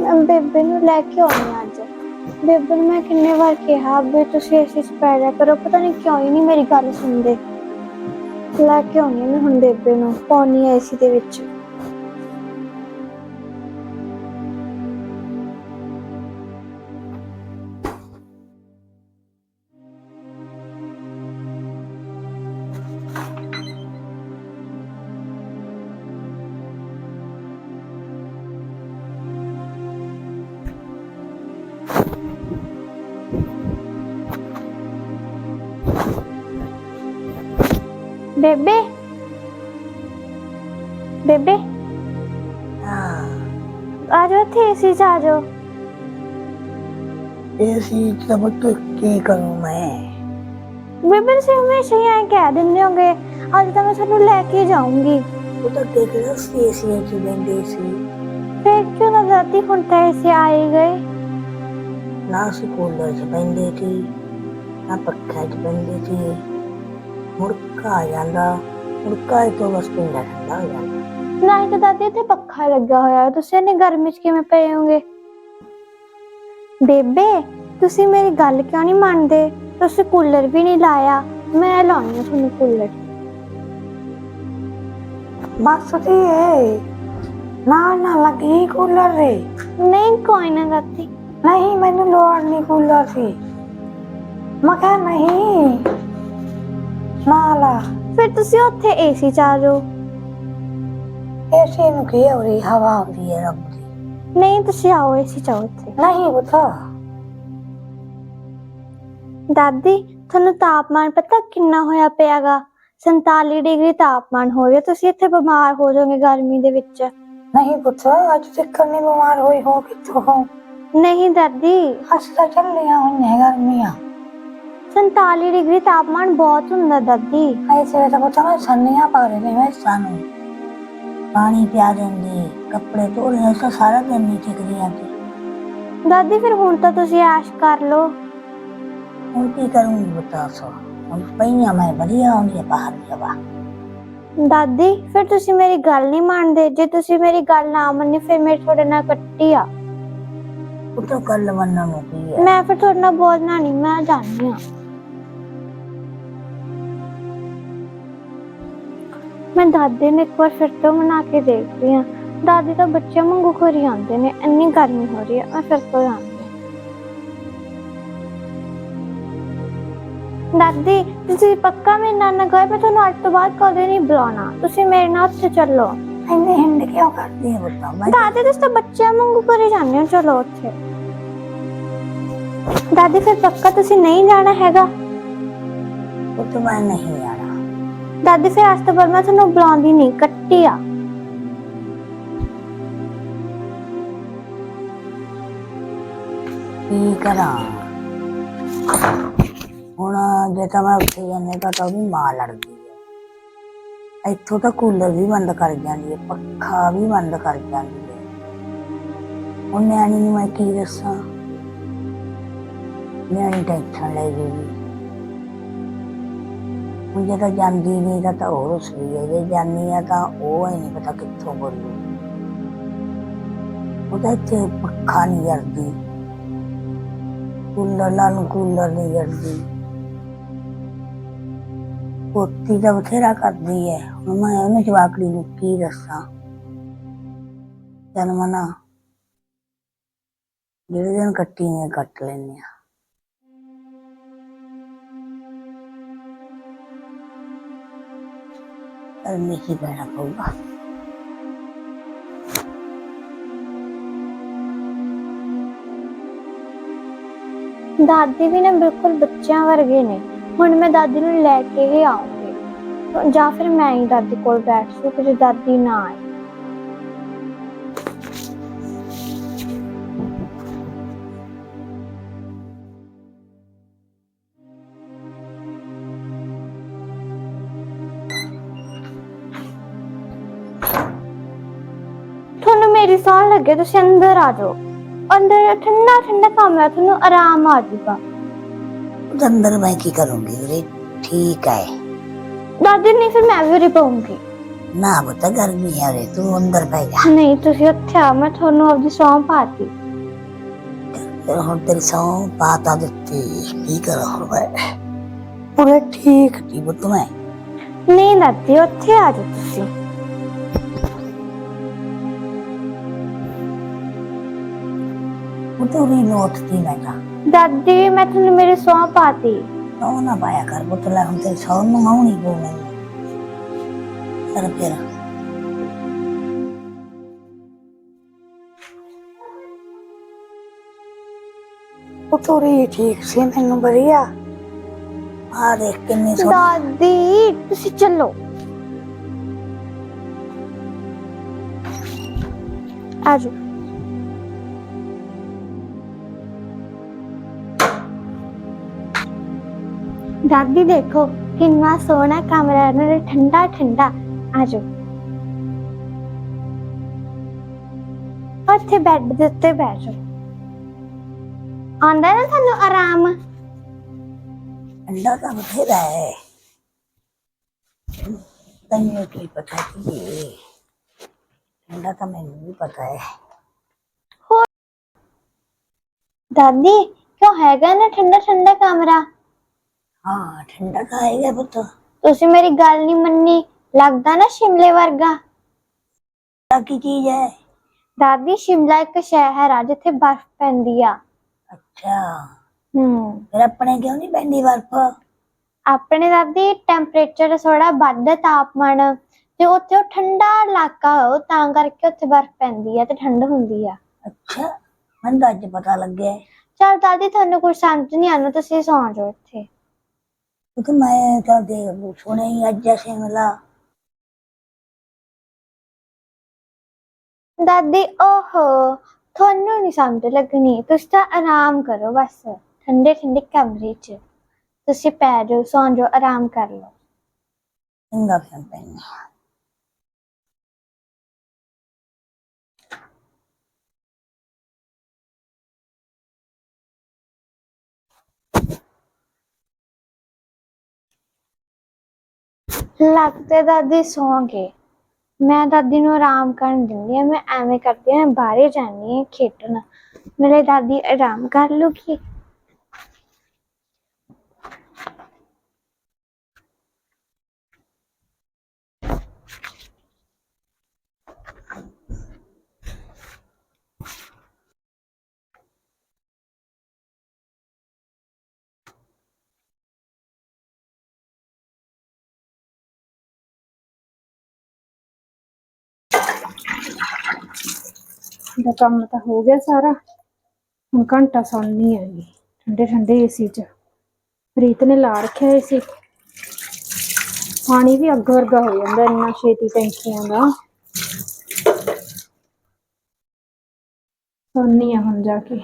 ਮੈਂ ਬੇਬੇ ਨੂੰ ਲੈ ਕੇ ਆਉਣੀ ਆ ਅੱਜ। ਬੇਬੇ ਨੂੰ ਮੈਂ ਕਿੰਨੇ ਵਾਰ ਕਿਹਾ ਵੀ ਤੁਸੀਂ ਏਸੀ 'ਚ ਪੈ ਕਰੋ। ਪਤਾ ਨਹੀਂ ਕਿਉਂ ਹੀ ਨਹੀਂ ਮੇਰੀ ਗੱਲ ਸੁਣਦੇ। ਲੈ ਕੇ ਆਉਣੀ ਆ ਮੈਂ ਹੁਣ ਬੇਬੇ ਨੂੰ, ਪਾਉਣੀ ਆ ਏਸੀ ਦੇ ਵਿੱਚ। ਬੇਬੇ ਬੇਬੇ ਹਾਂ ਆ ਜਾਓ ਇੱਥੇ ਏਸੀ 'ਚ ਆ ਜਾਓ ਇਹ ਸੀ ਸਭ ਤੋਂ ਕੀ ਕਰੂੰ ਮੈਂ ਬੇਬੇ ਤੁਸੀਂ ਹਮੇਸ਼ਾ ਹੀ ਐਂ ਕਹਿ ਦਿੰਦੇ ਹੋਗੇ ਅੱਜ ਤਾਂ ਮੈਂ ਤੁਹਾਨੂੰ ਲੈ ਕੇ ਜਾਊਂਗੀ ਉਹ ਤਾਂ ਦੇਖ ਰਿਹਾ ਸੀ ਸੀ ਚ ਬੰਦੇ ਸੀ ਫਿਰ ਕਿਉਂ ਨਾ ਦਾਦੀ ਹੁਣ ਤਾਂ ਏਸੀ ਆਏ ਗਏ ਨਾ ਸੀ ਕੂਲਰ ਚ ਬੰਦੇ ਸੀ ਨਾ ਪੱਖਾ ਚ ਬੰਦੇ ਸੀ ਮੁੜਕਾ ਆ ਜਾਂਦਾ ਮੁੜਕਾ ਹੀ ਤੋਂ ਬਸ ਪਿੰਡਾ ਠੰਡਾ ਹੋ ਜਾਂਦਾ ਨਾ ਹੀ ਤਾਂ ਦਾਦੀ ਇੱਥੇ ਪੱਖਾ ਲੱਗਾ ਹੋਇਆ ਹੈ, ਤੁਸੀਂ ਇੰਨੀ ਗਰਮੀ 'ਚ ਕਿਵੇਂ ਪਏ ਹੋਗੇ ਬੇਬੇ ਤੁਸੀਂ ਮੇਰੀ ਗੱਲ ਕਿਉਂ ਨਹੀਂ ਮੰਨਦੇ? ਤੁਸੀਂ ਕੂਲਰ ਵੀ ਨਹੀਂ ਲਾਇਆ। ਮੈਂ ਲਾਉਣੀ ਆ ਤੁਹਾਨੂੰ ਕੂਲਰ। ਬਸ ਤੇ ਹੈ। ਨਾ ਨਾ ਲੱਗੀ ਕੂਲਰ ਰੇ ਨਹੀਂ ਕੋਈ ਨਾ ਦਾਦੀ। ਨਹੀਂ ਮੈਨੂੰ ਲੋੜ ਨਹੀਂ ਕੂਲਰ ਸੀ ਮੈਂ ਕਿਹਾ ਨਹੀਂ। ਨਾ ਲਾ ਫਿਰ ਤੁਸੀਂ ਉੱਥੇ ਏਸੀ 'ਚ ਆ ਜਾਓ। ਐਸੇ ਨੂੰ ਕੀ ਹੋ ਰਹੀ ਹਵਾ ਆਉਂਦੀ ਹੈ ਰੱਬ ਦੀ। ਨਹੀਂ ਤੁਸੀਂ ਆਓ ਏਸੀ 'ਚ ਆਓ ਇੱਥੇ। ਨਹੀਂ ਬਤਾ ਦਾਦੀ ਤੁਹਾਨੂੰ ਤਾਪਮਾਨ ਪਤਾ ਕਿੰਨਾ ਹੋਇਆ ਪਿਆਗਾ? 47 ਡਿਗਰੀ ਤਾਪਮਾਨ ਹੋ ਰਿਹਾ। ਤੁਸੀਂ ਇੱਥੇ ਬਿਮਾਰ ਹੋ ਜਾਓਗੇ ਗਰਮੀ ਦੇ ਵਿੱਚ। ਨਹੀਂ ਪੁੱਤ ਅੱਜ ਤੱਕ ਨਹੀਂ ਬਿਮਾਰ ਹੋਈ ਹੋ ਕਿੱਥੋਂ ਹੋ? ਨਹੀਂ ਦਾਦੀ। ਹਸਤਾ ਚੱਲੀਆਂ ਹੋਈਆਂ ਗਰਮੀਆਂ। 47 ਡਿਗਰੀ ਤਾਪਮਾਨ ਬਹੁਤ ਹੁੰਦਾ ਦਾਦੀ। ਐਸੇ ਤਾਂ ਪੁੱਤ ਮੈਂ ਸੰਨੀਆਂ ਪਾ ਰਹੇ ਨੇ ਮੈਂ ਸਾਨੂੰ। ਪਾਣੀ ਪਿਆ ਦਿੰਦੇ ਕੱਪੜੇ ਧੋ ਰਹੇ ਤਾਂ ਸਾਰਾ ਦਿਨ ਨਹੀਂ ਟਿਕਦੀ ਆਂਦੀ ਦਾਦੀ ਫਿਰ ਹੁਣ ਤਾਂ ਤੁਸੀਂ ਐਸ਼ ਕਰ ਲਓ। ਹੁਣ ਕੀ ਕਰੂੰਗੀ ਬਤਾ ਸੋ। ਹੁਣ ਪਈਆਂ ਮੈਂ ਵਧੀਆ ਆਉਂਦੀ ਹੈ ਬਾਹਰ ਦੀ ਹਵਾ। ਦਾਦੀ ਫਿਰ ਤੁਸੀਂ ਮੇਰੀ ਗੱਲ ਨਹੀਂ ਮੰਨਦੇ। ਜੇ ਤੁਸੀਂ ਮੇਰੀ ਗੱਲ ਨਾ ਮੰਨੀ ਫਿਰ ਮੇਰੇ ਤੁਹਾਡੇ ਨਾਲ ਕੱਟੀ ਆ। ਉਹ ਤਾਂ ਗੱਲ ਮੰਨਣ ਨੂੰ ਕੀ ਹੈ ਮੈਂ ਫਿਰ ਤੁਹਾਡੇ ਨਾਲ ਬੋਲਣਾ ਨਹੀਂ ਮੈਂ ਜਾਣੀ ਆ। ਮੈਂ ਦਾਦੀ ਨੇ ਇੱਕ ਵਾਰ ਫਿਰ ਤੋਂ ਬਣਾ ਕੇ ਦੇਖਦੀ ਆ ਦਾਦੀ ਤਾਂ ਬੱਚਿਆਂ ਵਾਂਗੂ ਘਰੀ ਆਉਂਦੇ ਨੇ ਇੰਨੀ ਗਰਮੀ ਹੋ ਰਹੀ ਹੈ ਮੈਂ ਫਿਰ ਤੋਂ ਜਾਂਦੀ ਹਾਂ। ਦਾਦੀ ਤੁਸੀਂ ਪੱਕਾ ਮੇਰੇ ਨਾਲ ਨਾ ਗਏ ਮੈਂ ਤੁਹਾਨੂੰ ਅੱਜ ਤੋਂ ਬਾਅਦ ਕਦੇ ਨਹੀਂ ਬੁਲਾਉਣਾ। ਤੁਸੀਂ ਮੇਰੇ ਨਾਲ ਉੱਥੇ ਚੱਲੋ। ਇੰਨੇ ਹਿੰਡ ਕਿਉਂ ਕਰਦੀ ਹੈ ਬਤਾ ਮੈਂ ਦਾਦੀ ਤੁਸੀਂ ਤਾਂ ਬੱਚਿਆਂ ਵਾਂਗੂ ਘਰੇ ਜਾਂਦੇ ਹੋ ਚਲੋ ਉੱਥੇ। ਦਾਦੀ ਫਿਰ ਪੱਕਾ ਤੁਸੀਂ ਨਹੀਂ ਜਾਣਾ ਹੈਗਾ? ਉਹ ਤਾਂ ਮੈਂ ਨਹੀਂ ਆਣਾ ਦਾਦੀ ਫਿਰ ਅੱਜ ਤੋਂ ਬਾਅਦ ਮੈਂ ਤੁਹਾਨੂੰ ਬੁਲਾਉਂਦੀ ਨਹੀਂ ਕੱਟੀ ਆ। ਕੀ ਕਰਾਂ? ਹੁਣ ਜੇ ਤਾਂ ਮੈਂ ਉੱਥੇ ਜਾਂਦੇ ਤਾਂ ਤਾਂ ਉਹਦੀ ਮਾਂ ਲੜਦੀ ਹੈ ਇੱਥੋਂ ਤਾਂ ਕੂਲਰ ਵੀ ਬੰਦ ਕਰ ਜਾਂਦੀ ਹੈ ਪੱਖਾ ਵੀ ਬੰਦ ਕਰ ਜਾਂਦੀ ਹੈ ਉਹ ਨਿਆਣੀ ਨੂੰ ਮੈਂ ਕੀ ਦੱਸਾਂ? ਨਿਆਣੀ ਟੈਨਸ਼ਨ ਲੈ ਗਈ ਹੁਣ ਜੇ ਤਾਂ ਜਾਂਦੀ ਨਹੀਂ ਤਾਂ ਤਾਂ ਉਹ ਰੁਸਦੀ ਹੈ, ਜੇ ਜਾਂਦੀ ਆ ਤਾਂ ਉਹ ਹੀ ਨਹੀਂ ਪਤਾ ਕਿੱਥੋਂ ਬੋਲੂ। ਉਹ ਤਾਂ ਇੱਥੇ ਪੱਖਾ ਨਹੀਂ ਕਰਦੀ ਕੂਲਰ ਨਾਲ ਨੂੰ ਕੂਲਰ ਨਹੀਂ ਕਰਦੀ ਪੋਤੀ ਦਾ ਬਥੇਰਾ ਕਰਦੀ ਹੈ। ਹੁਣ ਮੈਂ ਉਹਨੂੰ ਜਵਾਕੜੀ ਨੂੰ ਕੀ ਦੱਸਾਂ? ਚੱਲ ਮਨਾ ਜਿਹੜੇ ਦਿਨ ਕੱਟੀ ਨੇ, ਕੱਟ ਲੈਨੇ ਆ। ਕਰਨੇ ਹੀ ਪੈਣਾ ਪਊਗਾ। ਦਾਦੀ ਵੀ ਨਾ ਬਿਲਕੁਲ ਬੱਚਿਆਂ ਵਰਗੇ ਨੇ। ਹੁਣ ਮੈਂ ਦਾਦੀ ਨੂੰ ਲੈ ਕੇ ਹੀ ਆਉਂਗੀ। ਜਾਂ ਫਿਰ ਮੈਂ ਹੀ ਦਾਦੀ ਕੋਲ ਬੈਠ ਸੂ ਕਿ ਜੇ ਦਾਦੀ ਨਾ ਆਏ। ਲੱਗੇ ਤੁਸੀਂ ਅੰਦਰ ਆ ਜਾਓ ਅੰਦਰ ਠੰਡਾ ਠੰਡਾ ਕਮਰਾ ਤੁਹਾਨੂੰ ਆਰਾਮ ਆ ਜਾਊਗਾ ਉਹਦੇ ਅੰਦਰ ਮੈਂ ਕੀ ਕਰੂੰਗੀ ਉਰੇ ਠੀਕ ਹੈ ਦਾਦੀ ਨਹੀਂ ਫਿਰ ਮੈਂ ਵੀ ਉਰੇ ਪਊਂਗੀ ਨਾ ਬਤਾ ਗਰਮੀ ਹੈ ਰੇ ਤੂੰ ਅੰਦਰ ਪੈ ਜਾ ਨਹੀਂ ਤੁਸੀਂ ਉੱਥੇ ਆ ਮੈਂ ਤੁਹਾਨੂੰ ਆਪਦੀ ਸੌਂ ਪਾਤੀ ਫਿਰ ਹੁਣ ਤੇਰੀ ਸੌਂ ਪਾਤਾ ਦਿੱਤੀ ਕੀ ਕਰਾਂ ਹੁਣ ਮੈਂ ਪੂਰੇ ਠੀਕ ਦੀ ਬੁੱਤ ਮੈਂ ਨਹੀਂ ਦਾਦੀ ਉੱਥੇ ਆ ਜਾਓ ਤੁਸੀਂ ਉਹ ਤੋਂ ਵੀ ਨੋਟ ਦੀ ਮੈਂ ਤਾਂ ਦਾਦੀ ਮੈਂ ਤੁਹਾਨੂੰ ਮੇਰੀ ਸੌਂ ਪਾਤੀ। ਉਹ ਨਾ ਪਾਇਆ ਕਰ ਬੁੱਤ ਲੈ ਹੁਣ ਤੇਰੀ ਸੌਂ ਨੂੰ ਆਉਣੀ ਪਊ ਮੈਨੂੰ। ਕਰ ਫਿਰ। ਉਹ ਤੋਂ ਵੀ ਠੀਕ ਸੀ ਮੈਨੂੰ ਬੜੀਆ ਆ ਦੇਖ ਕਿੰਨੀ ਸੋਹਣੀ ਦਾਦੀ ਤੁਸੀਂ ਚੱਲੋ। ਆ ਦਾਦੀ ਦੇਖੋ ਕਿੰਨਾ ਸੋਹਣਾ ਕਮਰਾ ਹੈ ਨਾਲੇ ਠੰਡਾ ਠੰਡਾ। ਆ ਜਾਓ ਉੱਥੇ ਬੈੱਡ ਦੇ ਉੱਤੇ ਬੈਠ। ਜਾਓ ਆਉਂਦਾ ਨਾ ਤੁਹਾਨੂੰ ਆਰਾਮ? ਅੰਡਾ ਤਾਂ ਬਥੇਰਾ ਹੈ। ਤੈਨੂੰ ਕੀ ਪਤਾ ਕੀ ਅੰਡਾ ਤਾਂ ਮੈਨੂੰ ਵੀ ਪਤਾ ਹੈ। ਦਾਦੀ ਕਿਉਂ ਹੈਗਾ ਨਾ ਠੰਡਾ ਠੰਡਾ ਕਮਰਾ? ਹਾਂ ਠੰਡਾ ਹੈਗਾ ਪੁੱਤ। ਤੁਸੀਂ ਮੇਰੀ ਗੱਲ ਨਹੀਂ ਮੰਨੀ ਲੱਗਦਾ ਨਾ ਸ਼ਿਮਲੇ ਵਰਗਾ। ਤਾਂ ਕੀ ਚੀਜ਼ ਹੈ? ਦਾਦੀ ਸ਼ਿਮਲਾ ਇੱਕ ਸ਼ਹਿਰ ਆ ਜਿੱਥੇ ਬਰਫ਼ ਪੈਂਦੀ ਆ। ਅੱਛਾ। ਹੂੰ। ਫਿਰ ਆਪਣੇ ਕਿਉਂ ਨਹੀਂ ਪੈਂਦੀ ਬਰਫ? ਆਪਣੇ ਦਾਦੀ ਟੈਂਪਰੇਚਰ ਥੋੜਾ ਵੱਧ ਹੈ ਤਾਪਮਾਨ ਤੇ ਉੱਥੇ ਉਹ ਠੰਡਾ ਇਲਾਕਾ ਹੋ ਤਾਂ ਕਰਕੇ ਉੱਥੇ ਬਰਫ਼ ਪੈਂਦੀ ਆ ਤੇ ਠੰਡ ਹੁੰਦੀ ਆ। ਅੱਛਾ ਮੈਨੂੰ ਤਾਂ ਅੱਜ ਪਤਾ ਲੱਗਿਆ। ਚਲ ਦਾਦੀ ਤੁਹਾਨੂੰ ਕੁਝ ਸਮਝ ਨਹੀਂ ਆਉਂਦਾ ਤੁਸੀਂ ਸੌਂ ਜਾਓ ਇੱਥੇ। ਮੈਂ ਤਾਂ ਦੇਖ ਸੁਣਿਆ ਹੀ ਅੱਜ ਐਸੇ ਮਿਲਾ। ਦਾਦੀ ਓਹੋ ਤੁਹਾਨੂੰ ਨਹੀਂ ਸਮਝ ਲੱਗਣੀ। ਤੁਸੀਂ ਤਾਂ ਆਰਾਮ ਕਰੋ ਬਸ ਠੰਡੇ ਠੰਡੇ ਕਮਰੇ 'ਚ। ਤੁਸੀਂ ਪੈ ਜਾਓ ਸੌਂ ਜਾਓ ਆਰਾਮ ਕਰ ਲਓ। ਚੰਗਾ ਫਿਰ ਪੈਂਦਾ ਲੱਗਦਾ ਦਾਦੀ ਸੌਂ ਗਏ। ਮੈਂ ਦਾਦੀ ਨੂੰ ਆਰਾਮ ਕਰਨ ਦਿੰਦੀ ਆ ਮੈਂ ਐਵੇਂ ਕਰਦੀ ਆ ਮੈਂ ਬਾਹਰੇ ਜਾਂਦੀ ਆ ਖੇਡਣ। ਮੇਰੇ ਦਾਦੀ ਆਰਾਮ ਕਰ ਲੂਗੀ। ਦਾ ਕੰਮ ਤਾਂ ਹੋ ਗਿਆ ਸਾਰਾ। ਹੁਣ ਘੰਟਾ ਸੌਣੀ ਹੈਗੀ, ਠੰਡੇ ਠੰਡੇ ਏਸੀ 'ਚ। ਪ੍ਰੀਤ ਨੇ ਲਾ ਰੱਖਿਆ ਏਸੀ ਪਾਣੀ ਵੀ ਅੱਗ ਵਰਗਾ ਹੋ ਜਾਂਦਾ ਇੰਨਾ ਛੇਤੀ ਟੈਂਕੀਆਂ ਦਾ। ਸੌਣੀ ਆ ਹੁਣ ਜਾ ਕੇ।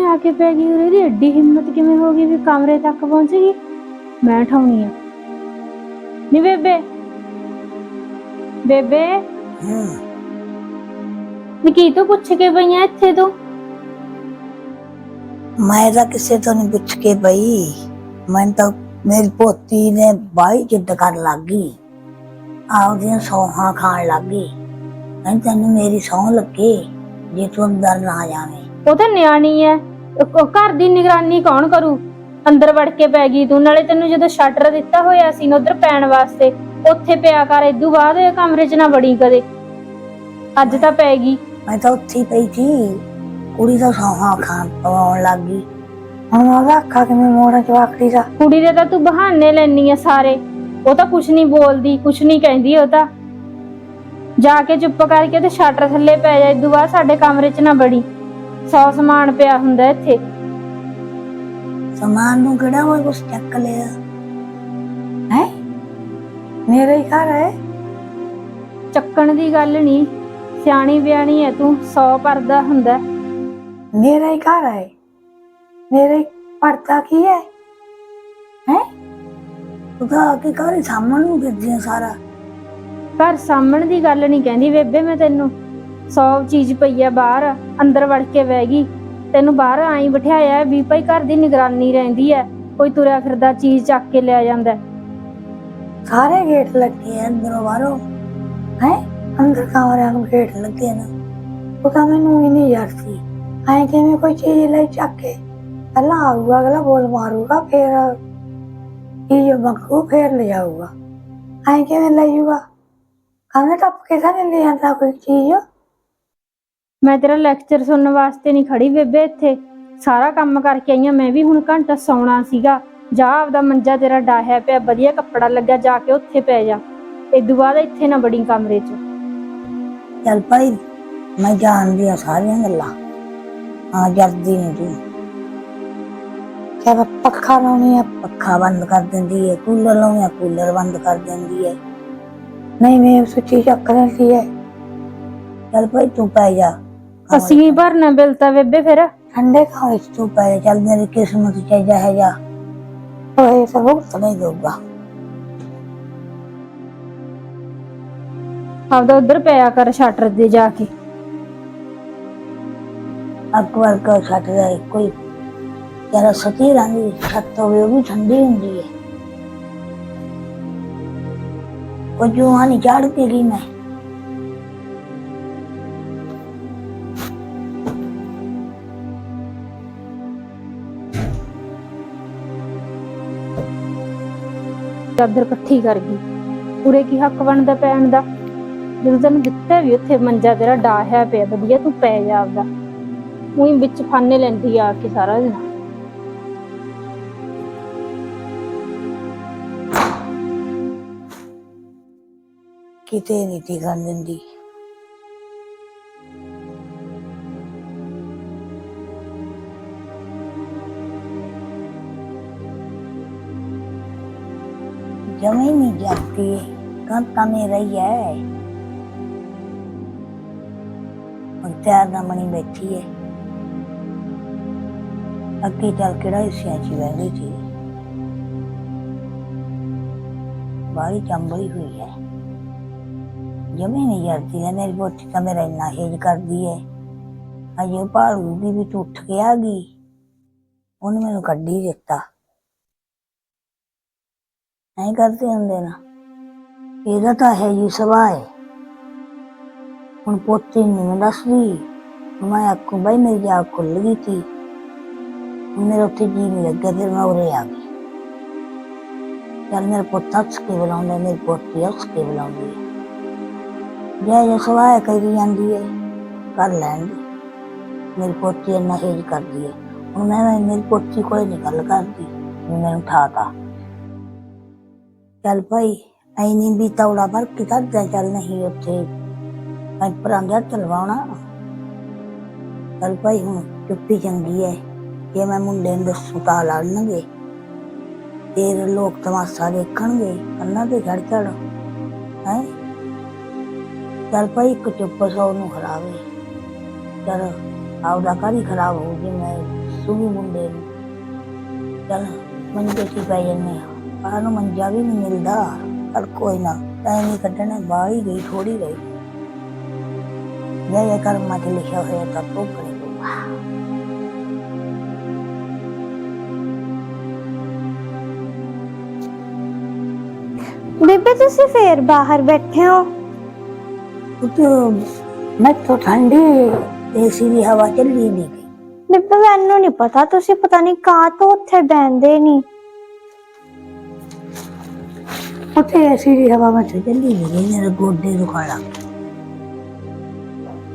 ਇਹ ਕਿਵੇਂ ਆ ਕੇ ਪੈ ਗਈ ਉਰੇ ਦੀ ਐਡੀ ਹਿੰਮਤ ਕਿਵੇਂ ਹੋ ਗਈ ਵੀ ਕਮਰੇ ਤੱਕ ਪਹੁੰਚ ਗਈ ਮੈਂ ਠਾਉਣੀ ਆ ਨੀ ਬੇਬੇ ਬੇਬੇ ਹੂੰ ਨੀ ਕੀ ਤੂੰ ਪੁੱਛ ਕੇ ਪਈਆਂ ਇੱਥੇ ਤੂੰ ਮੈਂ ਤਾਂ ਕਿਸੇ ਤੋਂ ਨਹੀਂ ਪੁੱਛ ਕੇ ਪਈ ਮੈਂ ਤਾਂ ਮੇਰੀ ਪੋਤੀ ਨੇ ਬਾਈ ਜਿੱਦ ਕਰਨ ਲੱਗ ਗਈ ਆਪਦੀਆਂ ਸੌਹਾਂ ਖਾਣ ਲੱਗ ਗਈ ਮੈਂ ਤੈਨੂੰ ਮੇਰੀ ਸੌਂ ਲੱਗੇ ਜੇ ਤੂੰ ਅੰਦਰ ਨਾ ਜਾਵੇਂ ਉਹ ਤਾਂ ਨਿਆਣੀ ਐ ਘਰ ਦੀ ਨਿਗਰਾਨੀ ਕੌਣ ਕਰੂ? ਅੰਦਰ ਵੜ ਕੇ ਪੈ ਗਈ ਤੂੰ ਨਾਲੇ ਤੈਨੂੰ ਜਦੋਂ ਸ਼ਟਰ ਦਿੱਤਾ ਹੋਇਆ ਸੀ ਨਾ ਉਧਰ ਪੈਣ ਵਾਸਤੇ ਉੱਥੇ ਪਿਆ ਕਰ ਇਦੋਂ ਬਾਅਦ ਇਹ ਕਮਰੇ 'ਚ ਨਾ ਵੜੀ ਕਦੇ। ਅੱਜ ਤਾਂ ਪੈ ਗਈ। ਮੈਂ ਤਾਂ ਉੱਥੇ ਹੀ ਪਈ ਸੀ। ਕੁੜੀ ਤਾਂ ਸੌਹਾਂ ਖਾਣ ਪਵਾਉਣ ਲੱਗ ਗਈ। ਹੁਣ ਮੈਂ ਉਹਦਾ ਅੱਖਾਂ ਕਿਵੇਂ ਮੋੜਾਂ ਚ ਵਾਕੜੀ ਦਾ? ਕੁੜੀ ਦੇ ਤਾਂ ਤੂੰ ਬਹਾਨੇ ਲੈਣੀ ਆ ਸਾਰੇ। ਉਹ ਤਾਂ ਕੁਛ ਨਹੀਂ ਬੋਲਦੀ ਕੁਛ ਨਹੀਂ ਕਹਿੰਦੀ ਉਹ ਤਾਂ। ਜਾ ਕੇ ਚੁੱਪ ਕਰਕੇ ਤੇ ਸ਼ਟਰ ਥੱਲੇ ਪੈ ਜਾ ਇਦੋਂ ਬਾਅਦ ਸਾਡੇ ਕਮਰੇ 'ਚ ਨਾ ਬੜੀ ਸੌ ਸਮਾਨ ਪਿਆ ਹੁੰਦਾ ਇੱਥੇ। ਸਮਾਨ ਨੂੰ ਕਿਹੜਾ ਮੈਂ ਕੁਛ ਚੱਕ ਲਿਆ? ਹੈ? ਮੇਰੇ ਹੀ ਘਰ ਹੈ। ਚੱਕਣ ਦੀ ਗੱਲ ਨਹੀਂ ਸਿਆਣੀ ਬਿਆਣੀ ਐ ਤੂੰ 100 ਪਰਦਾ ਹੁੰਦਾ। ਮੇਰਾ ਹੀ ਘਰ ਹੈ। ਮੇਰੇ ਪੜਤਾ ਕੀ ਹੈ? ਹੈ? ਆ ਕੇ ਘਰ ਹੀ ਸਾਹਮਣ ਨੂੰ ਫਿਰਦੀ ਆ ਸਾਰਾ। ਘਰ ਸਾਹਮਣ ਦੀ ਗੱਲ ਨਹੀਂ ਕਹਿੰਦੀ ਬੇਬੇ ਮੈਂ ਤੈਨੂੰ। ਸੌ ਚੀਜ਼ ਪਈ ਆ ਬਾਹਰ, ਅੰਦਰ ਵੜ ਕੇ ਬਹਿ ਗਈ। ਤੈਨੂੰ ਬਾਹਰ ਆਈ ਬਿਠਾਇਆ ਵੀ ਭਾਈ ਘਰ ਦੀ ਨਿਗਰਾਨੀ ਰਹਿੰਦੀ ਹੈ ਕੋਈ ਤੁਰਿਆ ਫਿਰਦਾ ਚੀਜ਼ ਚੱਕ ਕੇ ਲਿਆ ਜਾਂਦਾ। ਸਾਰੇ ਗੇਟ ਲੱਗੇ ਆ ਅੰਦਰੋਂ ਬਾਹਰੋਂ। ਹੈ? ਅੰਦਰ ਕਮਰਿਆਂ ਨੂੰ ਗੇਟ ਲੱਗੇ ਨੇ। ਉਹ ਤਾਂ ਮੈਨੂੰ ਹੀ ਨਹੀਂ ਯਾਰ ਸੀ। ਐ ਕਿਵੇਂ ਕੋਈ ਚੀਜ਼ ਲਈ ਚੱਕ ਕੇ, ਪਹਿਲਾਂ ਆਊਗਾ, ਅਗਲਾ ਬੋਲ ਮਾਰੂਗਾ, ਫੇਰ ਇਹ ਮੰਗੂ, ਫੇਰ ਲੈ ਜਾਊਗਾ ਐ ਕਿਵੇਂ ਲੈ ਜਾਊਗਾ ਕਹਿੰਦਾ ਟੱਪ ਕੇ ਤਾਂ ਨਹੀਂ ਲੈ ਜਾਂਦਾ ਕੋਈ ਚੀਜ਼। ਮੈਂ ਤੇਰਾ ਲੈਕਚਰ ਸੁਣਨ ਵਾਸਤੇ ਨਹੀਂ ਖੜੀ ਬੇਬੇ ਇੱਥੇ। ਸਾਰਾ ਕੰਮ ਕਰਕੇ ਆਈ ਹਾਂ ਮੈਂ ਵੀ ਹੁਣ ਘੰਟਾ ਸੌਣਾ ਸੀਗਾ। ਜਾ ਆਪਦਾ ਮੰਜਾ ਤੇਰਾ ਡਾਹਿਆ ਪਿਆ, ਵਧੀਆ ਕੱਪੜਾ ਲੱਗਿਆ, ਜਾ ਕੇ ਉੱਥੇ ਪੈ ਜਾ। ਇਦੋਂ ਬਾਅਦ ਇੱਥੇ ਨਾ ਬੜੀ ਕਮਰੇ 'ਚ। ਚੱਲ ਭਾਈ, ਮੈਂ ਜਾਣਦੀ ਆ ਸਾਰੀਆਂ ਗੱਲਾਂ। ਆ ਜਰਦੀ ਨਹੀਂ ਤੂੰ। ਚਲ ਪੱਖਾ ਲਾਉਣੀ ਆ, ਪੱਖਾ ਬੰਦ ਕਰ ਦਿੰਦੀ ਹੈ ਕੂਲਰ ਲਾਉਣੀ ਆ, ਕੂਲਰ ਬੰਦ ਕਰ ਦਿੰਦੀ ਹੈ ਨਹੀਂ, ਮੈਂ ਸੁੱਚੀ ਚੱਕ ਲੈਂਦੀ ਹੈ ਚੱਲ ਭਾਈ, ਤੂੰ ਪੈ ਜਾ। ਅਸੀਂ ਹੀ। ਭਰਨਾ ਬਿੱਲ ਤਾਂ ਬੇਬੇ ਫਿਰ। ਠੰਡੇ ਖਾਣੇ ਚ ਤੂੰ ਪੈ ਜਾ ਚੱਲ ਮੇਰੀ ਕਿਸਮਤ ਚ ਜਾ ਹੈ ਜਾ ਓਏ ਸਭ ਕੁਝ ਨਹੀਂ ਦਊਗਾ। ਆਪਦਾ ਉਧਰ ਪਿਆ ਕਰ ਸ਼ਟਰ ਦੇ ਜਾ ਕੇ। ਅਕਬਰ ਕੋ ਛੱਟ ਦਾ ਕੋਈ ਜਰਾ ਸਤੀ ਰੰਗੀ ਛੱਤ ਹੋਵੇ ਉਹ ਵੀ ਠੰਡੀ ਹੁੰਦੀ ਹੈ ਉਹ ਜੋ ਹਾਨੀ ਚੜ ਕੇ ਗਈ ਮੈਂ। ਚਾਦਰ ਇਕੱਠੀ ਕਰ ਗਈ। ਪੂਰੇ ਕੀ ਹੱਕ ਬਣਦਾ ਪੈਣ ਦਾ? ਜਦੋਂ ਤੈਨੂੰ ਦਿੱਤਾ ਵੀ ਉੱਥੇ ਮੰਜਾ ਤੇਰਾ ਡਾਹਿਆ ਪਿਆ, ਵਧੀਆ ਤੂੰ ਪੈ ਜਾ ਆਪਦਾ। ਉਹੀ ਵਿੱਚ ਫਾਨੇ ਲੈਂਦੀ ਆ ਕੇ ਸਾਰਾ ਦਿਨ। ਕਿਤੇ ਨਹੀਂ ਟਿਕਣ ਦਿੰਦੀ। di kami ਰਹੀ ਹੈ। ਪਿਆਰ ਨਾਲ ਮਣੀ ਬੈਠੀ ਹੈ। ਅੱਗੇ ਚੱਲ ਕਿਹੜਾ ਹਿੱਸਿਆਂ 'ਚ ਵਹਿੰਦੀ ਸੀ। ਬਾਰੀ ਚੰਬਲੀ ਹੋਈ ਹੈ। ਜਮੇ ਨਹੀਂ ਯਾਰਦੀ ਹੈ, ਮੇਰੀ ਬੋਟੀ ਤਾਂ ਮੇਰਾ ਇੰਨਾ ਹੇਜ ਕਰਦੀ ਹੈ। ਅਜੇ ਭਾਲੂਗੀ ਵੀ ਤੂੰ ਉੱਠ ਕੇ ਆ ਗਈ। ਉਹਨੇ ਮੈਨੂੰ ਕੱਢੀ ਦਿੱਤਾ। ਐਂ ਕਰਦੇ ਹੁੰਦੇ ਨਾ। ਇਹਦਾ ਤਾਂ ਹੈ ਜੀ ਸੁਭਾਅ ਹੁਣ ਪੋਤੀ ਨੂੰ ਮੈਂ ਦੱਸਦੀ ਮੈਂ ਆਖੂ, ਬਾਈ ਮੇਰੀ ਜਾ ਖੁੱਲ ਗਈ ਸੀ। ਮੇਰਾ ਉੱਥੇ ਜੀ ਨਹੀਂ ਲੱਗਿਆ, ਫਿਰ ਮੈਂ ਉਰੇ ਆ ਗਈ। ਚੱਲ ਮੇਰਾ ਪੁੱਤ ਹੱਸ ਕੇ ਬੁਲਾਉਂਦਾ, ਮੇਰੀ ਪੋਤੀ ਹੱਸ ਕੇ ਬੁਲਾਉਂਦੀ ਹੈ। ਜੈ ਜੈ ਸੁਭਾਅ ਕਰੀ ਜਾਂਦੀ ਹੈ, ਕਰ ਲੈਣ ਦੀ ਮੇਰੀ ਪੋਤੀ ਇੰਨਾ ਹੇਜ ਕਰਦੀ ਹੈ। ਹੁਣ ਮੈਂ ਮੇਰੀ ਪੋਤੀ ਕੋਲੇ ਨਹੀਂ ਗੱਲ ਕਰਦੀ ਮੈਨੂੰ ਠਾਤਾ ਚੱਲ ਭਾਈ ਐ ਨਹੀਂ ਵੀ ਤੌੜਾ ਭਰ ਕੇ ਕਰਦਾ ਚੱਲ ਨਹੀਂ ਉੱਥੇ। ਮੈਂ ਪਰਾਂਦਾ ਚਲਵਾਉਣਾ ਚੱਲ ਭਾਈ ਹੁਣ ਚੁੱਪੀ ਚੰਗੀ ਹੈ ਜੇ ਮੈਂ ਮੁੰਡੇ ਨੂੰ ਦੱਸੂ ਤਾਂ ਲੜਨਗੇ। ਫਿਰ ਲੋਕ ਤਮਾਸ਼ਾ ਦੇਖਣਗੇ। ਕੰਨਾਂ ਤੇ ਚੜ ਚੜ ਹੈ? ਚੱਲ ਭਾਈ ਇੱਕ ਚੁੱਪ ਸੌ ਨੂੰ ਖਰਾਵੇ ਚੱਲ ਆਪਦਾ ਘਰ ਹੀ ਖਰਾਬ ਹੋ ਜੇ ਮੈਂ ਸੁਣੀ ਮੁੰਡੇ ਨੂੰ। ਚੱਲ ਮੰਜੇ ਕੀ ਪੈ ਜੰਨੇ ਆ। ਨੂੰ ਮੰਜਾ ਵੀ ਨਹੀਂ ਮਿਲਦਾ। ਪਰ ਕੋਈ ਨਾ ਟਾਈਮ ਹੀ ਕੱਢਣਾ ਬਾਹਰ ਹੀ ਗਈ ਥੋੜੀ ਗਈ। ਜੈ ਜੈ ਕਰਮਾਂ 'ਚ ਲਿਖਿਆ ਹੋਇਆ ਤਾਂ ਭੋਗਣੇ ਪਊਗਾ। ਬੀਬੀ ਤੁਸੀਂ ਫੇਰ ਬਾਹਰ ਬੈਠੇ ਹੋ? ਉਹ ਮੈਂ ਤਾਂ ਠੰਡੀ ਏਸੀ ਦੀ ਹਵਾ ਚੱਲੀ ਨਹੀਂ ਗਈ। ਬੀਬੀ ਮੈਨੂੰ ਨਹੀਂ ਪਤਾ ਤੁਸੀਂ ਪਤਾ ਨਹੀਂ ਕਾਹ ਤੋਂ ਉੱਥੇ ਬੈੰਦੇ ਨਹੀਂ ਉੱਥੇ ਏਸੀ ਦੀ ਹਵਾ ਮੈਂ ਚੱਲੀ ਨਹੀਂ ਗਈ ਮੇਰੇ ਗੋਡੇ ਦੁਖਾਣਾ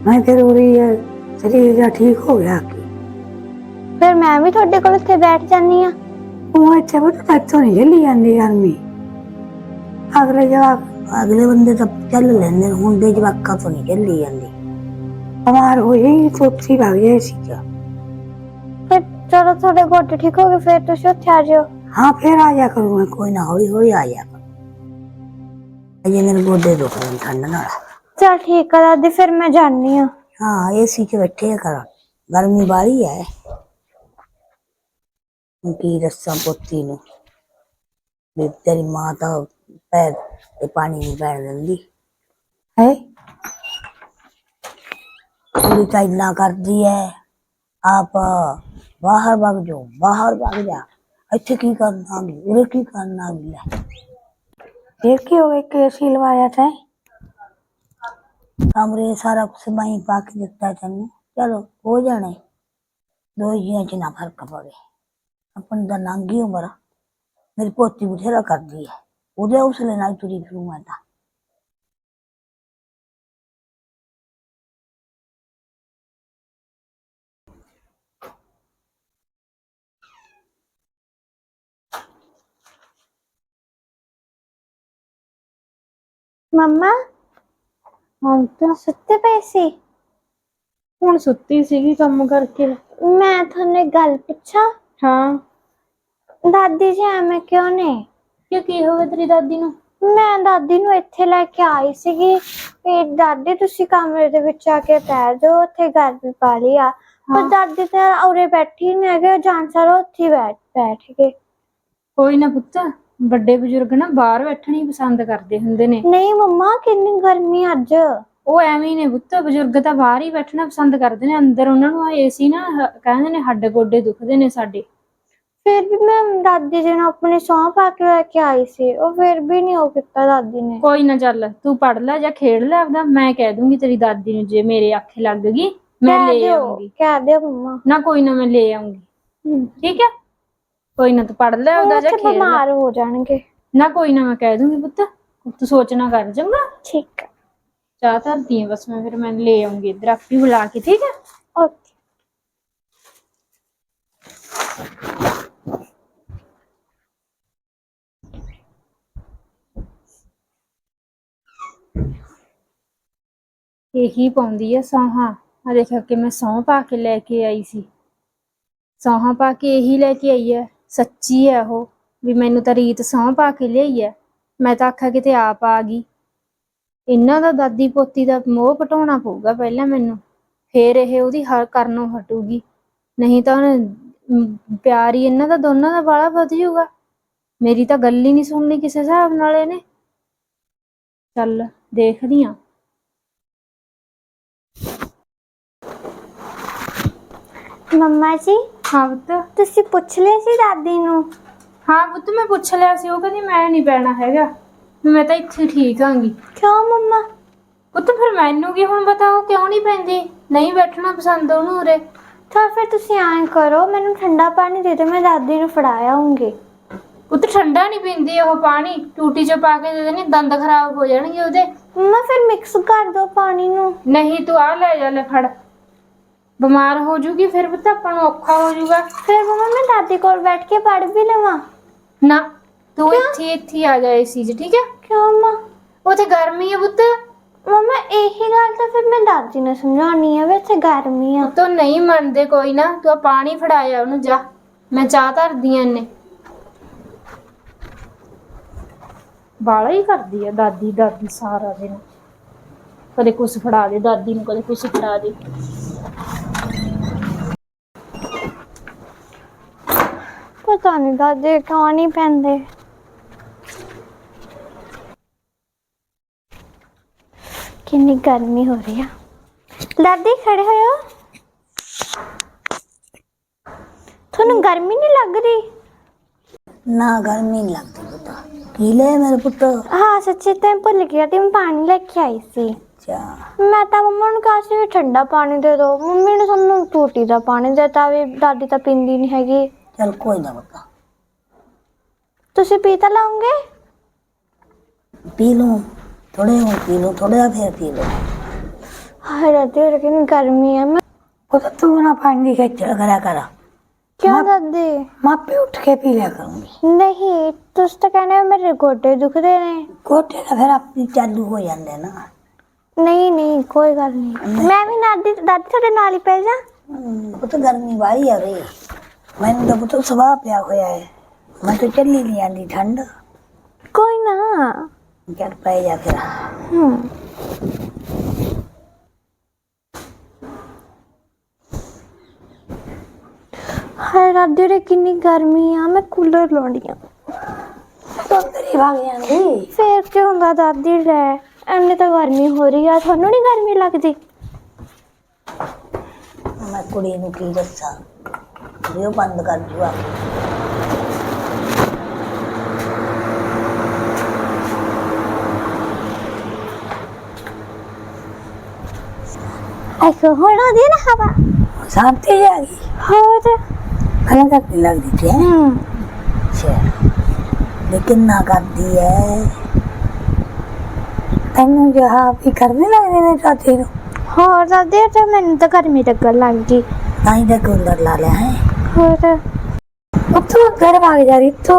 ਮੈਂ ਫਿਰ ਉਰੀ ਸਰੀਰ ਦਾ ਠੀਕ ਹੋ ਗਿਆ ਕਿ? ਫਿਰ ਮੈਂ ਵੀ ਤੁਹਾਡੇ ਕੋਲ ਇੱਥੇ ਬੈਠ ਜਾਨੀ ਆ ਉਹ ਇੱਥੇ ਬਟ ਤੱਤੋਂ ਨਹੀਂ ਚੱਲੀ ਜਾਂਦੀ ਗਰਮੀ। ਅਗਲੇ ਜਵਾਕ ਅਗਲੇ ਬੰਦੇ ਤਾਂ ਚੱਲ ਲੈਂਦੇ ਨੇ, ਹੁਣ ਦੇ ਜਵਾਕਾਂ ਤੋਂ ਨਹੀਂ ਚੱਲੀ ਜਾਂਦੀ। ਬਿਮਾਰ ਹੋਈ ਸੋਚੀ ਲੱਗ ਗਈ ਸੀ ਕਿਆ ਫਿਰ ਚਲੋ ਤੁਹਾਡੇ ਗੋਡੇ ਠੀਕ ਹੋ ਗਏ ਫਿਰ ਤੁਸੀਂ ਉੱਥੇ ਆ ਜਾਓ। ਹਾਂ ਫਿਰ ਆ ਜਾ ਕਰੂੰਗਾ ਕੋਈ ਨਾ ਹੌਲੀ ਹੌਲੀ ਆ ਜਾ ਕਰ। ਅਜੇ ਮੇਰੇ ਗੋਡੇ ਦੁਖ ਰਹੇ ਨੇ ਠੰਡ ਨਾਲ। ਚਲ ਠੀਕ ਆ ਦਾਦੀ ਫਿਰ ਮੈਂ ਜਾਨੀ ਆ ਹਾਂ ਏਸੀ 'ਚ ਬੈਠੇ ਕਰ ਗਰਮੀ ਬਾਹਲੀ ਹੈ ਹੁਣ ਕੀ ਦੱਸਾਂ ਪੋਤੀ ਨੂੰ। ਵੀ ਤੇਰੀ ਮਾਂ ਤਾਂ ਪੈਰ ਤੇ ਪਾਣੀ ਨਹੀਂ ਪੈਣ ਦਿੰਦੀ। ਹੈ? ਕੁੜੀ ਤਾਂ ਇੰਨਾ ਕਰਦੀ ਹੈ ਆਪ ਬਾਹਰ ਭਗ ਜਾਓ ਬਾਹਰ ਭਗ ਜਾ। ਇੱਥੇ ਕੀ ਕਰਨਾ ਵੀ ਉਰੇ ਕੀ ਕਰਨਾ ਵੀ ਲੈ ਇਹ ਕੀ ਹੋਵੇ ਕਿ ਏਸੀ ਲਵਾਇਆ ਤੈਂ ਕਮਰੇ ਸਾਰਾ ਕੁਛ ਮੈਂ ਹੀ ਪਾ ਕੇ ਦਿੱਤਾ ਤੈਨੂੰ ਚਲੋ ਹੋ ਜਾਣੇ ਦੋ ਜੀਆਂ ਚ ਨਾ ਫ਼ਰਕ ਪਵੇ ਆਪਣੀ ਦਾ ਨਾਂਗੀ ਉਮਰ ਆ। ਮੇਰੀ ਪੋਤੀ ਬਥੇਰਾ ਕਰਦੀ ਹੈ ਉਹਦੇ ਹੌਸਲੇ ਨਾਲ ਤੁਰੀ ਫਿਰੂ ਮੈਂ ਤਾਂ ਮੰਮਾ ਹਾਂ ਤਾਂ ਸੁੱਤੇ ਪਏ ਸੀ? ਹੁਣ ਸੁੱਤੀ ਸੀਗੀ ਕੰਮ ਕਰਕੇ। ਮੈਂ ਤੁਹਾਨੂੰ ਇੱਕ ਗੱਲ ਪੁੱਛਾਂ? ਹਾਂ। ਦਾਦੀ ਜੀ ਐਵੇਂ ਕਿਉਂ ਨੇ? ਕਿ ਕੀ ਹੋ ਗਿਆ ਤੇਰੀ ਦਾਦੀ ਨੂੰ? ਮੈਂ ਦਾਦੀ ਨੂੰ ਇੱਥੇ ਲੈ ਕੇ ਆਈ ਸੀਗੀ। ਵੀ ਦਾਦੀ ਤੁਸੀਂ ਕਮਰੇ ਦੇ ਵਿੱਚ ਆ ਕੇ ਪੈ ਜਾਓ ਉੱਥੇ ਗਰਮੀ ਪਾ ਲਈ ਆ। ਪਰ। ਦਾਦੀ ਤਾਂ ਉਰੇ ਬੈਠੀ ਨਹੀਂ ਹੈਗੇ ਉਹ ਜਾਣ ਸਾਰ ਉੱਥੇ ਹੀ ਬੈਠ ਬੈਠ ਗਏ। ਕੋਈ ਨਾ ਪੁੱਤ ਵੱਡੇ ਬਜ਼ੁਰਗ ਨਾ ਬਾਹਰ ਬੈਠਣੀ ਪਸੰਦ ਕਰਦੇ ਹੁੰਦੇ ਨੇ। ਨਹੀਂ ਮੰਮਾ ਕਿੰਨੀ ਗਰਮੀ ਅੱਜ। ਉਹ ਐਵੇਂ ਹੀ ਨੇ ਪੁੱਤ ਬਜ਼ੁਰਗ ਤਾਂ ਬਾਹਰ ਹੀ ਬੈਠਣਾ ਪਸੰਦ ਕਰਦੇ ਨੇ। ਅੰਦਰ ਉਹਨਾਂ ਨੂੰ ਏਸੀ ਨਾ ਹ- ਕਹਿੰਦੇ ਨੇ ਹੱਡ ਗੋਡੇ ਦੁਖਦੇ ਨੇ ਸਾਡੇ। ਫਿਰ ਵੀ ਮੈਂ ਦਾਦੀ ਜੀ ਨੂੰ ਆਪਣੀ ਸੌਂ ਪਾ ਕੇ ਲੈ ਕੇ ਆਈ ਸੀ। ਉਹ ਫਿਰ ਵੀ ਨਹੀਂ ਉਹ ਕੀਤਾ ਦਾਦੀ ਨੇ। ਕੋਈ ਨਾ ਚੱਲ ਤੂੰ ਪੜ ਲੈ ਜਾਂ ਖੇਡ ਲੈ ਆਪਦਾ। ਮੈਂ ਕਹਿ ਦੂੰਗੀ ਤੇਰੀ ਦਾਦੀ ਨੂੰ ਜੇ ਮੇਰੇ ਆਖੇ ਲੱਗ ਗਈ ਮੈਂ ਕਹਿ ਲੈ ਦਿਓ ਆਉਂਗੀ। ਕਹਿ ਦਿਓ ਮੰਮਾ। ਨਾ ਕੋਈ ਨਾ ਮੈਂ ਲੈ ਆਉਂਗੀ। ਹਮ। ਠੀਕ ਹੈ? ਕੋਈ ਨਾ ਤੂੰ ਪੜ ਲੈ ਉਹ ਉਹਦਾ ਜਾਂ ਉੱਥੇ ਖੇਡ ਲੈ। ਬਿਮਾਰ ਹੋ ਜਾਣਗੇ। ਨਾ ਕੋਈ ਨਾ ਮੈਂ ਕਹਿ ਦੂੰਗੀ ਪੁੱਤ ਤੂੰ ਸੋਚਣਾ ਕਰ ਚੰਗਾ? ਠੀਕ ਹੈ ਚਾਹ ਧਰਦੀ ਆ ਬਸ ਮੈਂ ਫਿਰ ਮੈਂ ਲੈ ਆਉਂਗੀ ਇੱਧਰ ਆਪੀ ਬੁਲਾ ਕੇ ਠੀਕ ਹੈ ਓਕੇ। ਇਹੀ ਪਾਉਂਦੀ ਆ ਸੌਹਾਂ। ਆ ਦੇਖਿਆ ਕਿ ਮੈਂ ਸੌਂ ਪਾ ਕੇ ਲੈ ਕੇ ਆਈ ਸੀ। ਸੌਹਾਂ ਪਾ ਕੇ ਇਹੀ ਲੈ ਕੇ ਆਈ ਹੈ ਸੱਚੀ ਹੈ ਉਹ, ਵੀ ਮੈਨੂੰ ਤਾਂ ਰੀਤ ਸਹੁੰ ਪਾ ਕੇ ਲਿਆਈ ਹੈ। ਮੈਂ ਤਾਂ ਆਖਿਆ ਕਿਤੇ ਆਪ ਆ ਗਈ। ਇਹਨਾਂ ਦਾ ਦਾਦੀ ਪੋਤੀ ਦਾ ਮੋਹ ਪਟਾਉਣਾ ਪਊਗਾ ਪਹਿਲਾਂ ਮੈਨੂੰ। ਫੇਰ ਇਹ ਉਹਦੀ ਹਰ ਕਰਨੋਂ ਹਟੂਗੀ। ਨਹੀਂ ਤਾਂ ਪਿਆਰ ਹੀ ਇਹਨਾਂ ਦਾ ਦੋਨਾਂ ਦਾ ਵਾਲਾ ਵੱਧ ਜਾਊਗਾ। ਮੇਰੀ ਤਾਂ ਗੱਲ ਹੀ ਨਹੀਂ ਸੁਣਨੀ ਕਿਸੇ ਹਿਸਾਬ ਨਾਲ ਇਹਨੇ। ਚੱਲ, ਦੇਖਦੀ ਆ ਮੰਮਾ ਜੀ ਹਾਂ ਪੁੱਤ। ਤੁਸੀਂ ਪੁੱਛ ਲਿਆ ਸੀ ਦਾਦੀ ਨੂੰ? ਹਾਂ ਪੁੱਤ ਮੈਂ ਪੁੱਛ ਲਿਆ ਸੀ। ਉਹ ਕਹਿੰਦੀ ਮੈਂ ਨਹੀਂ ਪੈਣਾ ਹੈਗਾ। ਮੈਂ ਤਾਂ ਇੱਥੇ ਠੀਕ ਆਂਗੀ ਕਿਉਂ ਮੰਮਾ? ਪੁੱਤ ਫਿਰ ਮੈਨੂੰ ਕੀ ਹੁਣ ਉਹ ਕਿਉਂ ਨਹੀਂ ਪੈਂਦੀ ਨਹੀਂ ਬੈਠਣਾ ਪਸੰਦ ਉਹਨੂੰ ਉਰੇ। ਤਾਂ ਫਿਰ ਤੁਸੀਂ ਐਂ ਕਰੋ ਮੈਨੂੰ ਠੰਡਾ ਪਾਣੀ ਦੇ ਦਿਓ ਮੈਂ ਦਾਦੀ ਨੂੰ ਫੜਾ ਆਉਂਗੀ ਪੁੱਤ ਠੰਡਾ ਨਹੀਂ ਪੀਂਦੀ ਉਹ ਪਾਣੀ। ਟੂਟੀ 'ਚ ਪਾ ਕੇ ਦੇ ਦੇਣੀ ਦੰਦ ਖਰਾਬ ਹੋ ਜਾਣਗੇ ਉਹਦੇ। ਮੰਮਾ ਫਿਰ ਮਿਕਸ ਕਰ ਦਿਓ ਪਾਣੀ ਨੂੰ। ਨਹੀਂ ਤੂੰ ਆ ਲੈ ਜਾ ਲੈ ਫੜ। ਬਿਮਾਰ ਹੋ ਜੂਗੀ ਫਿਰ ਪੁੱਤ ਆਪਾਂ ਨੂੰ ਔਖਾ ਹੋ ਜੂਗਾ। ਫਿਰ ਮੰਮਾ ਮੈਂ ਦਾਦੀ ਕੋਲ ਬੈਠ ਕੇ ਪੜ ਵੀ ਲਵਾਂ। ਨਾ ਤੂੰ ਇੱਥੇ ਇੱਥੇ ਆ ਜਾ ਏਸੀ 'ਚ ਠੀਕ ਹੈ ਕਿਉਂ ਮੰਮਾ? ਉੱਥੇ ਗਰਮੀ ਹੈ ਪੁੱਤ। ਮੰਮਾ ਇਹੀ ਗੱਲ ਤਾਂ ਫਿਰ ਮੈਂ ਦਾਦੀ ਨੂੰ ਸਮਝਾਉਣੀ ਆ ਵੀ ਇੱਥੇ ਗਰਮੀ ਆ। ਤੂੰ ਨਹੀਂ ਮੰਨਦੇ ਕੋਈ ਨਾ। ਤੂੰ ਆਹ ਪਾਣੀ ਫੜਾਇਆ ਉਹਨੂੰ ਜਾ। ਮੈਂ ਚਾਹ ਧਰਦੀ ਆਂ ਨੇ ਬਾਲਾ ਹੀ ਕਰਦੀ ਆ ਦਾਦੀ ਦਾਦੀ ਸਾਰਾ ਦਿਨ। ਕਦੇ ਕੁਛ ਫੜਾ ਦੇ ਦਾਦੀ ਨੂੰ ਕਦੇ ਕੁਛ ਫੜਾ ਦੇ। ਪਤਾ ਨਹੀਂ ਦਾਦੀ ਕਿਉਂ ਨਹੀਂ ਪੈਂਦੇ। ਕਿੰਨੀ ਗਰਮੀ ਹੋ ਰਹੀ ਆ। ਦਾਦੀ ਖੜੇ ਹੋਇਓ। ਤੁਹਾਨੂੰ ਗਰਮੀ ਨਹੀਂ ਲੱਗ ਰਹੀ? ਨਾ ਗਰਮੀ ਨਹੀਂ ਲੱਗਦੀ ਪੁੱਤ। ਕੀ ਲੈ ਮੇਰੇ ਪੁੱਤ। ਹਾਂ ਸੱਚੀ ਤਾਂ ਭੁੱਲ ਗਿਆ ਤੇ ਮੈਂ ਪਾਣੀ ਲੈ ਕੇ ਆਈ ਸੀ। ਚਾ ਮੈਂ ਤਾਂ ਮੰਮਾ ਨੂੰ ਕਿਹਾ ਸੀ ਵੀ ਠੰਡਾ ਪਾਣੀ ਦੇ ਦਿਓ। ਮੰਮੀ ਨੇ ਸਾਨੂੰ ਟੂਟੀ ਦਾ ਪਾਣੀ ਦਿੱਤਾ ਵੀ ਦਾਦੀ ਤਾਂ ਪੀਂਦੀ ਨਹੀਂ ਹੈਗੀ। ਚਲ ਕੋਈ ਨਾ ਪੁੱਤ ਤੁਸੀਂ ਪੀ ਤਾਂ ਲਓਗੇ? ਪੀ ਲੂੰ ਥੋੜੇ ਹੁਣ ਪੀ ਲੂੰ ਥੋੜਾ ਫਿਰ ਪੀ ਲੂੰ ਹਾਏ ਦਾਦੀ ਹੋਰ ਕਿੰਨੀ ਗਰਮੀ ਹੈ। ਮੈਂ ਪੁੱਤ ਤੂੰ ਨਾ ਪਾਣੀ ਦੀ ਖੇਚਲ ਕਰਿਆ ਕਰ। ਕਿਉਂ ਦਾਦੀ? ਮਾਪੇ ਉੱਠ ਕੇ ਪੀ ਲਿਆ ਕਰੂੰਗੀ। ਨਹੀਂ ਤੁਸੀਂ ਤਾਂ ਕਹਿੰਦੇ ਹੋ ਮੇਰੇ ਗੋਡੇ ਦੁਖਦੇ ਨੇ। ਕੋਟੇ ਦਾ ਫਿਰ ਆਪੀ ਚਾਲੂ ਹੋ ਜਾਂਦੇ ਨਾ। ਨਹੀਂ ਨਹੀਂ ਕੋਈ ਗੱਲ ਨਹੀਂ। ਮੈਂ ਵੀ ਦਾਦੀ ਦਾਦੀ ਤੁਹਾਡੇ ਨਾਲ ਹੀ ਪੈ ਜਾ। ਹਮ, ਪੁੱਤ ਗਰਮੀ ਵਾਲੀ ਆ ਰਹੀ ਮੈਨੂੰ ਤਾਂ ਪੁੱਤ ਸਵਾਹ ਪਿਆ ਹੋਇਆ ਹੈ। ਮੈਂ ਤਾਂ ਚੱਲੀ ਨਹੀਂ ਆਂਦੀ ਠੰਡ। ਕੋਈ ਨਾ। ਚੱਲ ਪੈ ਜਾ ਫਿਰ। ਹਮ ਹਾਏ ਦਾਦੀ ਰੇ ਕਿੰਨੀ ਗਰਮੀ ਆ ਮੈਂ ਕੂਲਰ ਲਾਉਣੀ ਆ। ਤੇਰੀ ਭਾਗ ਜਾਂਦੀ। ਫੇਰ ਕੀ ਹੁੰਦਾ ਦਾਦੀ ਲੈ ਐਨੇ ਤਾਂ ਗਰਮੀ ਹੋ ਰਹੀ ਆ ਤੁਹਾਨੂੰ ਨਹੀਂ ਗਰਮੀ ਲੱਗਦੀ? ਮੈਂ ਕੁੜੀ ਨੂੰ ਕੀ ਦੱਸਾਂ? ਜੇ ਉਹ ਬੰਦ ਕਰ ਜੂਆ ਐਸੋ ਹੁਣ ਉਹਦੀ ਨਾ ਹਵਾ ਸ਼ਾਂਤੀ ਆ ਗਈ ਹੋਰ ਪਹਿਲਾਂ ਤਾਂ ਨਹੀਂ ਲੱਗਦੀ ਸੀ ਹੈਂ? ਹਮ ਅੱਛਾ ਲੇਕਿਨ ਨਾ ਕਰਦੀ ਹੈ ਤੈਨੂੰ ਜਹਾ ਵੀ ਕਰਨੇ ਲੱਗਦੇ ਨੇ ਚਾਚੀ ਨੂੰ ਹੋਰ ਦਾਦੀ ਤੇ ਮੈਨੂੰ ਤਾਂ ਗਰਮੀ ਲੱਗਣ ਲੱਗ ਗਈ ਤਾਂ ਹੀ ਤਾਂ ਕੂਲਰ ਲਾ ਲਿਆ ਹੈ ਹੋਰ ਉੱਥੋਂ ਘਰ ਭਾਗ ਜਾ ਰਹੀ ਤੂੰ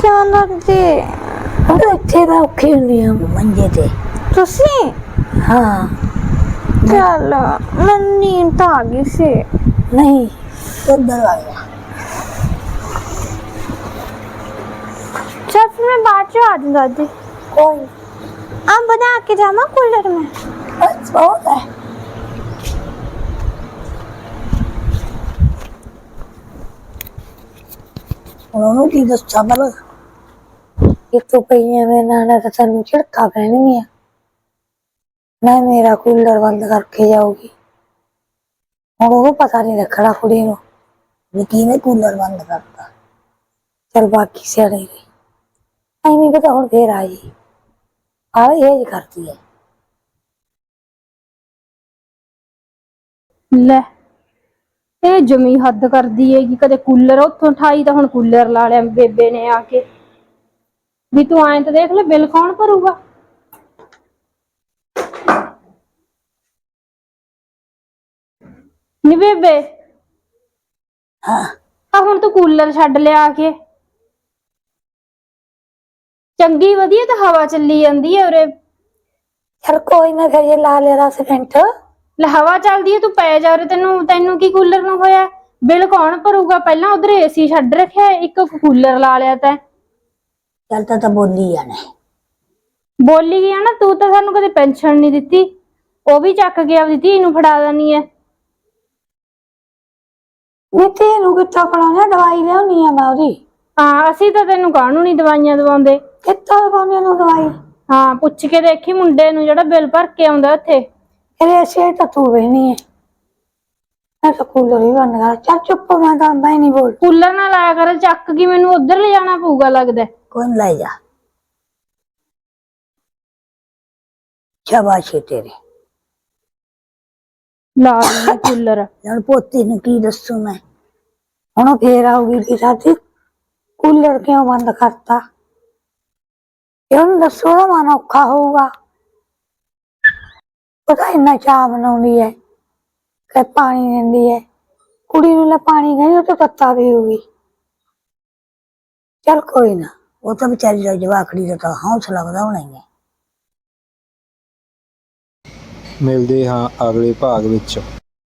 ਕਿਉਂ ਲੱਗਦੀ ਉਹ ਤਾਂ ਇੱਥੇ ਤਾਂ ਔਖੀ ਹੁੰਦੀ ਆ ਮੰਜੇ ਤੇ ਤੁਸੀਂ ਹਾਂ ਚੱਲ ਮੈਨੂੰ ਨੀਂਦ ਤਾਂ ਆ ਗਈ ਸੀ ਨਹੀਂ ਉੱਧਰ ਆ ਗਿਆ ਚੱਲ ਫਿਰ ਮੈਂ ਬਾਅਦ ਚ ਆ ਜਾਊਂ ਦਾਦੀ ਕੋਈ ਆ बना के जामा कूलर में ਬਸ ਬਹੁਤ ਹੈ ਉਹਨੂੰ ਕੀ ਦੱਸਾਂ ਬਲ ਇੱਥੋਂ ਪਈਆਂ ਮੇਰੇ ਨਾਲ ਤਾਂ ਤੈਨੂੰ ਝੜਕਾ ਪੈਣਗੀਆਂ। ਮੈਂ ਮੇਰਾ ਕੂਲਰ ਬੰਦ ਕਰਕੇ ਜਾਊਗੀ। ਹੁਣ ਉਹ ਪਤਾ ਨਹੀਂ ਰੱਖਣਾ ਕੁੜੀ ਨੂੰ ਵੀ ਕਿਹਨੇ ਕੂਲਰ ਬੰਦ ਕਰਤਾ। ਚਲ ਬਾਕੀ ਸਿਆੜੇ ਗਈ ਐ ਨਹੀਂ ਪਤਾ ਹੁਣ ਫੇਰ ਆਈ ਆ ਇਹ ਕਰਦੀ ਹੈ ਲੈ। ਇਹ ਜਮੀ ਹੱਦ ਕਰਦੀ ਹੈਗੀ ਕਦੇ ਕੂਲਰ ਉੱਥੋਂ ਠਾਈ ਤਾਂ ਹੁਣ ਕੂਲਰ ਲਾ ਲਿਆ ਬੇਬੇ ਨੇ ਆ ਕੇ। ਵੀ ਤੂੰ ਐਂ ਤਾਂ ਦੇਖ ਲੈ ਬਿੱਲ ਕੌਣ ਭਰੂਗਾ? ਨੀ ਬੇਬੇ? ਹਾਂ। ਆ ਹੁਣ ਤੂੰ ਕੂਲਰ ਛੱਡ ਲਿਆ ਆ ਕੇ। ਚੰਗੀ ਵਧੀਆ ਤਾਂ ਹਵਾ ਚੱਲੀ ਜਾਂਦੀ ਹੈ ਉਰੇ। ਚਲ ਕੋਈ ਨਾ ਇਹ ਲਾ ਲਿਆ 10 ਮਿੰਟ। ਲੈ ਹਵਾ ਚੱਲਦੀ ਹੈ ਤੂੰ ਪੈ ਜਾ ਉਰੇ ਤੈਨੂੰ ਤੈਨੂੰ ਕੀ ਕੂਲਰ ਨੂੰ ਹੋਇਆ ਬਿੱਲ ਕੌਣ ਭਰੂਗਾ? ਪਹਿਲਾਂ ਉਧਰ ਏਸੀ ਛੱਡ ਰੱਖਿਆ ਇੱਕ ਕੂਲਰ ਲਾ ਲਿਆ ਤੈਂ। ਚੱਲ ਤਾਂ ਤਾਂ ਬੋਲੀ ਜਾਣੇ। ਬੋਲੀ ਗਿਆ ਨਾ ਤੂੰ ਤਾਂ ਸਾਨੂੰ ਕਦੇ ਪੈਨਸ਼ਨ ਨਹੀਂ ਦਿੱਤੀ। ਉਹ ਵੀ ਚੱਕ ਕੇ ਆਪਦੀ ਧੀ ਨੂੰ ਫੜਾ ਦੇਣੀ ਐ ਮਿੱਤੇ ਨੂੰ ਕਿੱਥੋਂ ਪੜਾਉਣਾ ਦਵਾਈ ਲਿਆਉਣੀ ਆ ਮੈਂ ਉਹਦੀ। ਹਾਂ ਅਸੀਂ ਤਾਂ ਤੈਨੂੰ ਕਾਹਨੂੰ ਨਹੀਂ ਦਵਾਈਆਂ ਦਵਾਉਂਦੇ। ਕਿੱਥੋਂ ਪਾਉਣੀ ਨੂੰ ਦਵਾਈ? ਹਾਂ ਪੁੱਛ ਕੇ ਦੇਖੀ ਮੁੰਡੇ ਨੂੰ ਜਿਹੜਾ ਬਿੱਲ ਭਰ ਕੇ ਆਉਂਦਾ ਉੱਥੇ। ਇਹਦੇ ਸੇ ਤਾਂ ਤੂੰ ਬਹਿਨੀ ਹੈ। ਮੈਂ ਤਾਂ ਕੂਲਰ ਹੀ ਬੰਦ ਕਰ। ਚੱਲ ਚੁੱਪ ਮੈਂ ਤਾਂ ਮੈਂ ਨਹੀਂ ਬੋਲ ਕੂਲਰ ਨਾਲ ਆਇਆ ਕਰ ਚੱਕ ਕੇ ਮੈਨੂੰ ਉਧਰ ਲੈ ਜਾਣਾ ਪਊਗਾ ਲੱਗਦਾ। ਕੋਈ ਨੀ ਲੈ ਜਾ। ਸ਼ਾਬਾਸ਼ ਏ ਤੇਰੇ। ਲਾ ਲੈਣਾ ਕੂਲਰ। ਹੁਣ ਪੋਤੀ ਨੂੰ ਕੀ ਦੱਸੂ ਮੈਂ? ਹੁਣ ਉਹ ਫੇਰ ਆਉਗੀ ਕਿ ਸਾਥੀ? ਕੂਲਰ ਕਿਉਂ ਬੰਦ ਕਰਤਾ? ਇਹਨੂੰ ਦੱਸੋ ਉਹਦਾ? ਮਨ ਔਖਾ ਹੋਊਗਾ। ਪਤਾ ਇੰਨਾ ਚਾਹ ਬਣਾਉਂਦੀ ਹੈ ਕਿ ਪਾਣੀ ਦਿੰਦੀ ਹੈ ਕੁੜੀ ਨੂੰ ਲੈ ਪਾਣੀ ਗਈ ਉਹ ਤਾਂ ਤੱਤਾ ਪੀਊਗੀ। ਚਲ ਕੋਈ ਨਾ, ਉਹ ਤਾਂ ਵਿਚਾਰੀ ਦਾ ਜਵਾਖੜੀ ਦਾ ਤਾਂ ਹੌਸਲਾ ਵਧਾਉਣਾ ਹੀ ਹੈ ਮਿਲਦੇ ਹਾਂ ਅਗਲੇ ਭਾਗ ਵਿੱਚ।